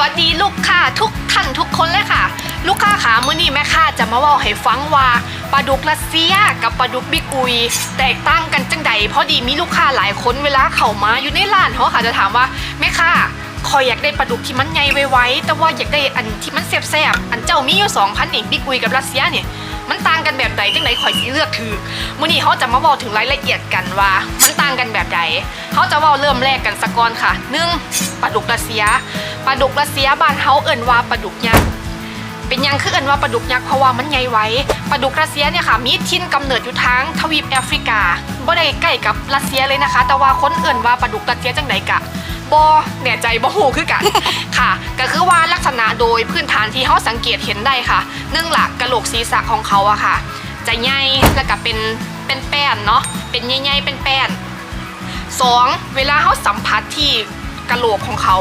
วัสดีลูกค้าทุกท่านทุกคนเลยค่ะ ลูกค้าขามื้อนี้แม่ค้าจะมาเว่าให้ฟังว่าปลาดุกรัสเซียกับปลาดุกบิกุย แตกต่างกันจังใดเพราะดีมีลูกค้าหลายคนเวลาเข้ามาอยู่ในร้านเขาค่ะจะถามว่าแม่ค้าคอยอยากได้ปลาดุกที่มันใหญ่ไวๆแต่ว่าอยากได้อันที่มันแซ่บๆอันเจ้ามีอยู่สองพันเองบิกุยกับรัสเซียเนี่ย มันต่างกันแบบใดจังไดข่อยสิเลือกถือมื้อนี้เขาจะมาเว้าถึงรายละเอียดกันว่า มันต่างกันแบบใดเขาจะเว้าเริ่มแรกกันสะก่อนค่ะหนึ่งปลาดุกรัสเซียปลาดุกรัสเซียบ้านเฮาเอิ่นว่าปลาดุกยักษ์เป็นยังคือเอิ่นว่าปลาดุกยักษ์เพราะว่ามันใหญ่ไว้ปลาดุกรัสเซียเนี่ยค่ะมีทิ่นกำเนิดอยู่ทางทวีปแอฟริกาบ่ได้ใกล้กับรัสเซียเลยนะคะ แต่ว่าคนเอิ่นว่าปลาดุกรัสเซียจังไดกะ บ่แน่ใจบ่ฮู้คือกันค่ะ ก็คือว่าลักษณะโดยพื้นฐานที่เขาสังเกตเห็นได้ค่ะเนื่องหลักกระโหลกศีรษะของเขาอะค่ะ จะใหญ่แล้วก็เป็นเป็นแป้นเนาะเป็นใหญ่ๆเป็นแป้นสองเวลาเขาสัมผัสที่กระโหลกของเขา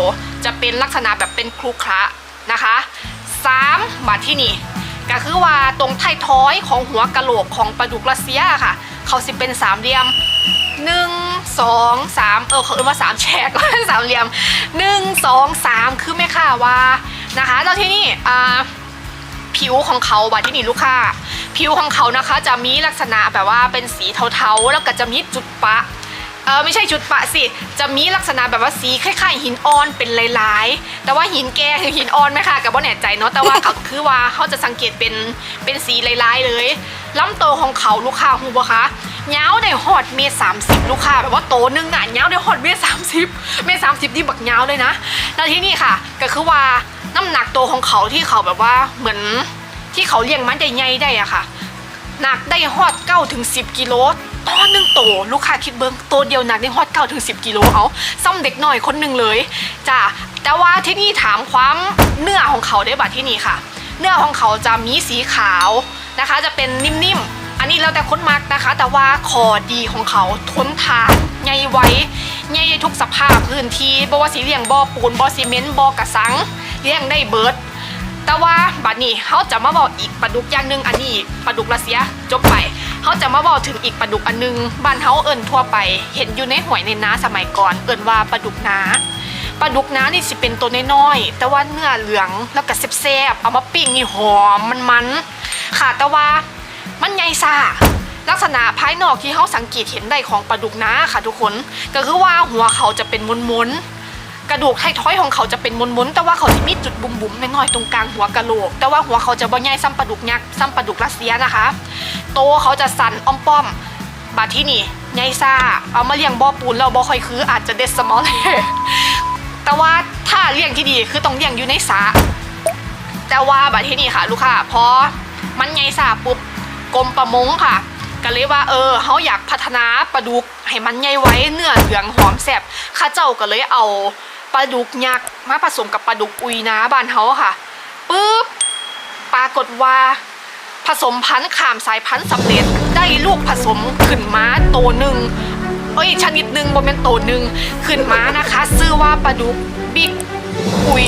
จะเป็นลักษณะแบบเป็นครุขระนะคะสามมาที่นี่ก็คือว่าตรงท้ายท้อยของหัวกะโหลกของปลาดุกรัสเซียค่ะ เขาสิเป็นสามเหลี่ยม หนึ่งสองสามเออเขาเรียกว่าสามแฉกสามเหลี่ยมหนึ่งสองสามคือไม่ค่ะว่านะคะแล้วที่นี่อ่าผิวของเขาบัดที่นี่ลูกค้าผิวของเขานะคะจะมีลักษณะแบบว่าเป็นสีเทาๆ แล้วก็จะมีจุดปะเออไม่ใช่จุดปะสิ จะมีลักษณะแบบว่าสีคล้ายๆหินอ่อนเป็นลายๆ แต่ว่าหินแก่คือหินอ่อนไหมคะกับว่าแน่ใจเนาะแต่ว่าเขาคือว่าเขาจะสังเกตเป็นเป็นสีลายๆเลย ลำโตของเขาลูกค้าหูบะคะเงาวได้ฮอดเมตรสามสิบลูกค้าแบบว่าโตนึงอะเงาวได้ฮอดเมตรสามสิบเมตรสามสิบนี่บักเงาวเลยนะแล้วที่นี่ค่ะ ก็คือว่าน้ำหนักโตของเขาที่เขาแบบว่าเหมือนที่เขาเลี้ยงมันใหญ่ๆได้อะค่ะหนักได้ฮอด9ถึง10กิโลตอนหนึ่งโตลูกค้าคิดเบิ้งโตเดียวหนักได้ฮอด9ถึง10กิโลเอาซ่อมเด็กหน่อยคนหนึ่งเลยจ้ะแต่ว่าที่นี่ถามความเนื้อของเขาได้บัดที่นี่ค่ะ เนื้อของเขาจะมีสีขาว นะคะ จะเป็นนิ่มๆ อันนี้แล้วแต่คนมักนะคะ แต่ว่าคอดีของเขาทนทานใหญ่ไว้ใหญ่ทุกสภาพพื้นที่บ่ว่าสีเลี้ยงบ่อปูนบ่อซีเมนต์บ่อกระสังเลี้ยงได้เบิดแต่ว่าบัดนี้เขาจะมาบอกอีกปลาดุกอย่างหนึ่งอันนี้ปลาดุกรัสเซียจบไปเขาจะมาบอกถึงอีกปลาดุกอันหนึงบ้านเขาเอิญทั่วไป เห็นอยู่ในหวยในน้าสมัยก่อน เอิญว่าปลาดุกน้าปลาดุกน้านี่สิเป็นตัวน้อยๆแต่ว่าเนื้อเหลืองแล้วก็แซ่บๆเอามาปิ้งนี่หอมมันๆ ค่ะแต่ว่ามันใหญ่ซ่าลักษณะภายนอกที่เขาสังเกตเห็นได้ของปลาดุกน้าค่ะทุกคน ก็คือว่าหัวเขาจะเป็นมนๆกระดูกไทท้อยของเขาจะเป็นมนๆแต่ว่าเขาจะมีจุดบุ๋มๆน้อยๆตรงกลางหัวกะโหลก แต่ว่าหัวเขาจะบ่ใหญ่ซ้ำปลาดุกยักษ์ซ้ำปลาดุกรัสเซียนะคะโตเขาจะสั่นอ้อมป้อมบาดที่นี่ใหญ่ซ่าเอามาเลี้ยงบ่อปูนแล้วบ่ค่อยคืออาจจะเด็ดสมอลเลยแต่ว่าถ้าเลี้ยงที่ดีคือต้องเลี้ยงอยู่ในสระแต่ว่าบาดที่นี่ค่ะ ลูกค้าพอ มันใหญ่ซ่าปุ๊บกรมประมงค่ะก็เลยว่าเออเขาอยากพัฒนาปลาดุกให้มันใหญ่ไว้เนื้อเหลืองหอมแซ่บข้าเจ้าก็เลยเอาปลาดุกยักษ์มาผสมกับปลาดุกอุยนะบ้านเขาค่ะปุ๊บปรากฏว่า ผสมพันธุ์ขามสายพันธุ์สำเร็จได้ลูกผสมขึ้นมาโตวหนึ่งเอ้ยชนิดหนึ่งโมเมนโตวหนึ่งขึ้นมานะคะ ชื่อว่าปลาดุกบิ๊ก อุย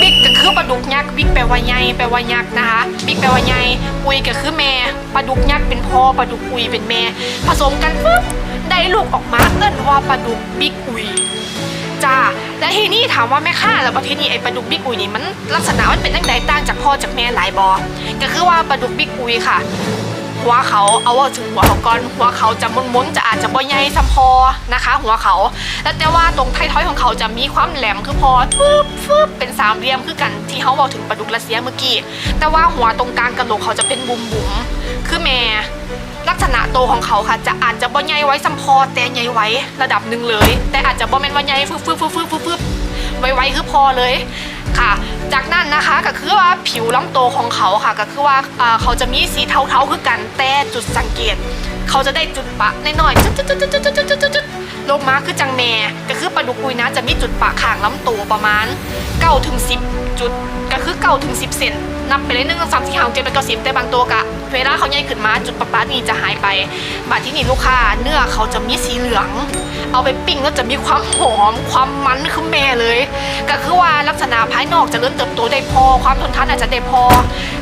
บิ๊กก็คือปลาดุกยักษ์บิ๊กแปลว่าใหญ่แปลว่ายักษ์นะคะบิ๊กแปลว่าใหญ่อุยก็คือแม่ปลาดุกยักษ์เป็นพ่อปลาดุกอุยเป็นแม่ ผสมกันปุ๊บได้ลูกออกมาเอิ้นว่าปลาดุกบิ๊กอุยจ้าและทีนี้ถามว่าแม่ค่าแล้วประเทศนี้ไอ้ปลาดุกบิ๊กอุยนี่มันลักษณะมันเป็นตั้งใดต่างจากพ่อจากแม่หลายบอก็คือว่าปลาดุกบิ๊กอุยค่ะ หัวเขาเอาว่าถึงหัวเขาก่อนหัวเขาจะม้วนๆจะอาจจะบ่ใหญ่ซ้ำพอนะคะ หัวเขาแล้วแต่ว่าตรงท้ายทอยของเขาจะมีความแหลมคือพอฟึบฟึบเป็นสามเหลี่ยมคือกันที่เขาบอกถึงปลาดุกรัสเซียเมื่อกี้แต่ว่าหัวตรงกลางกระโหลกเขาจะเป็นบุ๋มบุ๋มคือแม่ลักษณะโตของเขาค่ะ จะอาจจะบ่ใหญ่ไว้ซ้ำพอแต่ใหญ่ไว้ระดับหนึ่งเลย แต่อาจจะบ่แม่นว่าใหญ่ฟึบฟึบฟึบฟึบฟึบฟึบไวๆคือพอเลย ค่ะ จากนั้นนะคะก็คือว่าผิวลำโตวของเขาค่ะ ก็คือว่าเขาจะมีสีเทาๆคือกันแต่จุดสังเกต เขาจะได้จุดปะน้อยๆจุดจุดจุดจุดจุดจุดจุดลงมาคือจังแม่ก็คือปลาดุกอุยนะจะมีจุดปะข่างลำตัวประมาณ9ถึง10จุด คือ9ถึง 10 เซนนับไปเลยหนึ่งสองสามสี่ห้าหกเจ็ดแปดเก้าสิบแต่บางตัวกะ เวลาเขาใหญ่ขึ้นมาจุดปะปะนี่จะหายไปบาดที่นี่ลูกค้าเนื้อเขาจะมีสีเหลือง เอาไปปิ้งแล้วจะมีความหอม ความมันคือแม่เลย ก็คือว่าลักษณะภายนอกจะเริ่มเติบโตได้พอ ความทนทานอาจจะได้พอ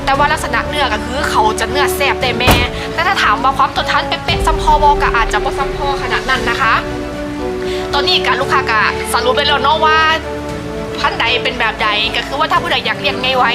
แต่ว่าลักษณะเนื้อก็คือเขาจะเนื้อแซ่บได้แม่ แต่ถ้าถามว่าความทนทานเป๊ะๆซัมพอบอกอาจจะบ่ซัมพอขนาดนั้นนะคะ ตอนนี้การลูกค้ากะสรุปไปแล้วเนาะว่า พันใดเป็นแบบใดก็คือว่าถ้าผู้ใดอยากเลี้ยงไงไว้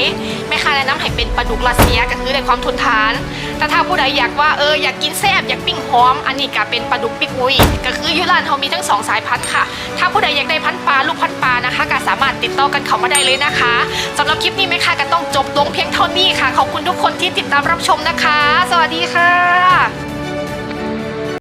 แม่ค้าแนะนำให้เป็นปลาดุกรัสเซียก็คือได้ความทนทาน แต่ถ้าผู้ใดอยากว่าเอออยากกินแซ่บอยากปิ้งหอม อันนี้ก็เป็นปลาดุกปิกุยก็คือยูร้านเขามีทั้งสองสายพันธุ์ค่ะ ถ้าผู้ใดอยากได้พันธุ์ปลาลูกพันธุ์ปลานะคะก็สามารถติดต่อกันเขามาได้เลยนะคะสำหรับคลิปนี้แม่ค้าก็ต้องจบลงเพียงเท่านี้ค่ะขอบคุณทุกคนที่ติดตามรับชมนะคะ สวัสดีค่ะ